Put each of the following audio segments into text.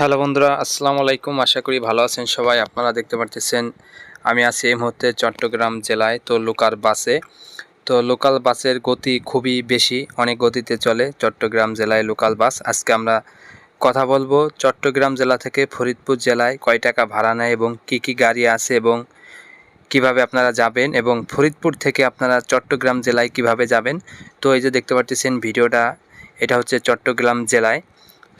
Hello বন্ধুরা, আসসালামু আলাইকুম। আশা করি ভালো আছেন সবাই। আপনারা দেখতে পারতেছেন, আমি আছি এই মুহূর্তে চট্টগ্রাম জেলায়, তো লোকাল বাসে তো লোকাল বাসের গতি খুবই বেশি, অনেক গতিতে চলে চট্টগ্রাম জেলায় লোকাল বাস আজকে আমরা কথা বলব চট্টগ্রাম জেলা থেকে ফরিদপুর জেলায় কয় টাকা ভাড়া নেয় এবং কি কি গাড়ি আছে এবং কীভাবে আপনারা যাবেন এবং ফরিদপুর থেকে আপনারা চট্টগ্রাম জেলায় কীভাবে যাবেন। তো এই যে দেখতে পারতেছেন, ভিডিওটা, এটা হচ্ছে চট্টগ্রাম জেলায়।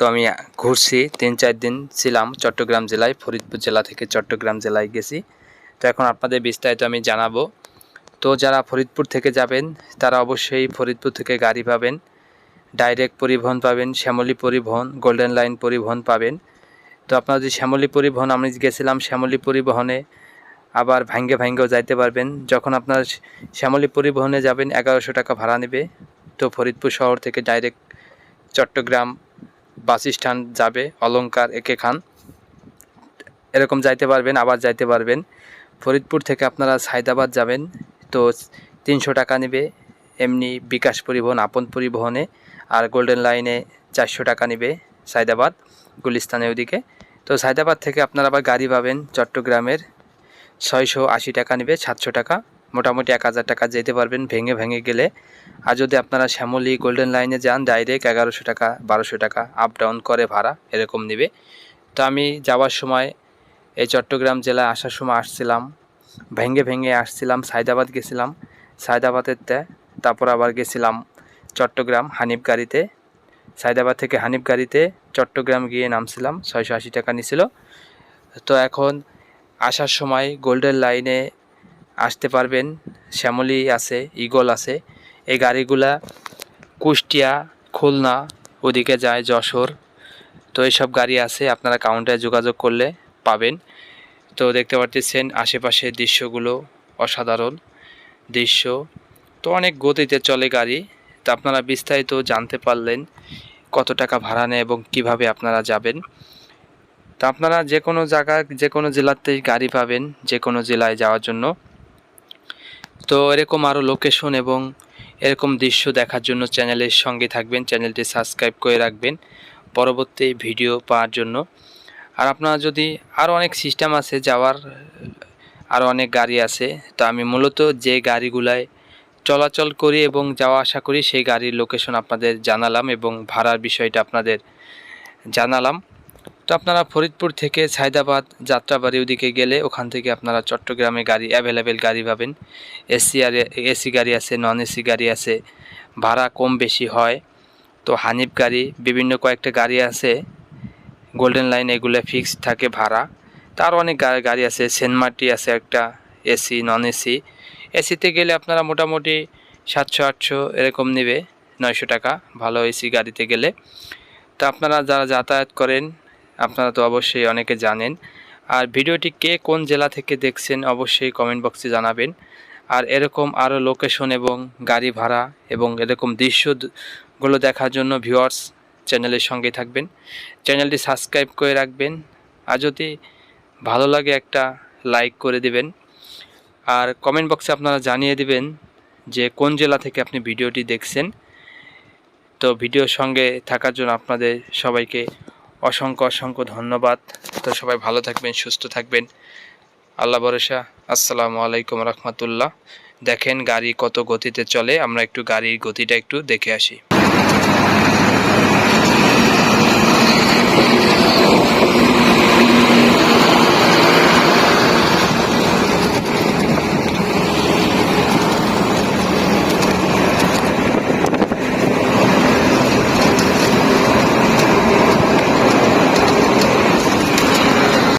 তো আমি ঘুরছি, তিন চার দিন ছিলাম চট্টগ্রাম জেলায়, ফরিদপুর জেলা থেকে চট্টগ্রাম জেলায় গেছি। তো এখন আপনাদের বিস্তারিত আমি জানাব। তো যারা ফরিদপুর থেকে যাবেন, তারা অবশ্যই ফরিদপুর থেকে গাড়ি পাবেন, ডাইরেক্ট পরিবহন পাবেন, শ্যামলী পরিবহন, গোল্ডেন লাইন পরিবহন পাবেন। তো আপনারা যদি শ্যামলী পরিবহন, আমি গেছিলাম শ্যামলী পরিবহনে, আবার ভাঙ্গে ভাঙ্গেও যাইতে পারবেন। যখন আপনার শ্যামলী পরিবহনে যাবেন, এগারোশো টাকা ভাড়া নেবে। তো ফরিদপুর শহর থেকে ডাইরেক্ট চট্টগ্রাম বাস যাবে, অলংকার, একে খান। এরকম যাইতে পারবেন, আবার যাইতে পারবেন। ফরিদপুর থেকে আপনারা সায়দাবাদ যাবেন, তো তিনশো টাকা নেবে। এমনি বিকাশ পরিবহন, আপন পরিবহনে, আর গোল্ডেন লাইনে চারশো টাকা নেবে সায়দাবাদ গুলিস্তানের ওদিকে। তো সায়দাবাদ থেকে আপনারা আবার গাড়ি পাবেন চট্টগ্রামের। ছয়শো আশি টাকা নেবে, সাতশো টাকা। মোটামুটি এক হাজার টাকা যেতে পারবেন ভেঙে ভেঙে গেলে। আর যদি আপনারা শ্যামলী গোল্ডেন লাইনে যান ডাইরেক্ট এগারোশো টাকা, বারোশো টাকা আপ ডাউন করে ভাড়া এরকম নেবে। তো আমি যাওয়ার সময় এই চট্টগ্রাম জেলায় আসার সময় আসছিলাম, ভেঙে ভেঙে আসছিলাম, সায়দাবাদ গেছিলাম সায়দাবাদেরতে তারপর আবার গেছিলাম চট্টগ্রাম হানিফ গাড়িতে। সায়দাবাদ থেকে হানিফ গাড়িতে চট্টগ্রাম গিয়ে নামছিলাম, ছয়শো আশি টাকা নিছিল। তো এখন আসার সময় গোল্ডেন লাইনে আসতে পারবেন। শ্যামলী আছে ইগল আছে। এই গাড়িগুলা কুষ্টিয়া, খুলনা, ওদিকে যায় যশোর। তো এইসব গাড়ি আছে, আপনারা কাউন্টারে যোগাযোগ করলে পাবেন। তো দেখতে পাচ্ছেন আশেপাশে দৃশ্যগুলো অসাধারণ দৃশ্য। তো অনেক গতিতে চলে গাড়ি। তো আপনারা বিস্তারিত জানতে পারলেন কত টাকা ভাড়া নেয় এবং কীভাবে আপনারা যাবেন। তো আপনারা যে কোনো জায়গায় যে কোনো জেলাতেই গাড়ি পাবেন যে কোনো জেলায় যাওয়ার জন্য। তো এরকম আরও লোকেশন এবং এরকম দৃশ্য দেখার জন্য চ্যানেলের সঙ্গে থাকবেন, চ্যানেলটি সাবস্ক্রাইব করে রাখবেন পরবর্তী ভিডিও পাওয়ার জন্য। আর আপনারা যদি আরও অনেক সিস্টেম আছে, যাওয়ার আরও অনেক গাড়ি আছে, তো আমি মূলত যে গাড়িগুলায় চলাচল করি এবং যাওয়া আসা করি, সেই গাড়ির লোকেশন আপনাদের জানালাম এবং ভাড়ার বিষয়টা আপনাদের জানালাম। তো আপনারা ফরিদপুর থেকে সায়দাবাদ যাত্রাবাড়ি ওদিকে গেলে ওখান থেকে আপনারা চট্টগ্রামে গাড়ি অ্যাভেলেবেল গাড়ি পাবেন। এসি আর এসি গাড়ি আছে নন এসি গাড়ি আছে, ভাড়া কম বেশি হয়। তো হানিফ গাড়ি, বিভিন্ন কয়েকটা গাড়ি আছে গোল্ডেন লাইন এগুলো ফিক্সড থাকে ভাড়া। তার অনেক গাড়ি আছে সেনমাটি আছে একটা, এসি নন এসি এসিতে গেলে আপনারা মোটামুটি সাতশো, আটশো এরকম নেবে, নয়শো টাকা। ভালো এসি গাড়িতে গেলে। তো আপনারা যারা যাতায়াত করেন আপনারা তো অবশ্যই অনেকে জানেন। আর ভিডিওটি কে কোন জেলা থেকে দেখছেন অবশ্যই কমেন্ট বক্সে জানাবেন। আর এরকম আরও লোকেশন এবং গাড়ি ভাড়া এবং এরকম দৃশ্যগুলো দেখার জন্য ভিউয়ার্স চ্যানেলের সঙ্গে থাকবেন। চ্যানেলটি সাবস্ক্রাইব করে রাখবেন। আর যদি ভালো লাগে একটা লাইক করে দিবেন। আর কমেন্ট বক্সে আপনারা জানিয়ে দিবেন যে কোন জেলা থেকে আপনি ভিডিওটি দেখছেন। তো ভিডিওর সঙ্গে থাকার জন্য আপনাদের সবাইকে অসংখ্য অসংখ্য ধন্যবাদ। তো সবাই ভালো থাকবেন, সুস্থ থাকবেন। আল্লাহ ভরসা। আসসালামু আলাইকুম রহমতুল্লাহ। দেখেন গাড়ি কত গতিতে চলে, আমরা একটু গাড়ির গতিটা একটু দেখে আসি।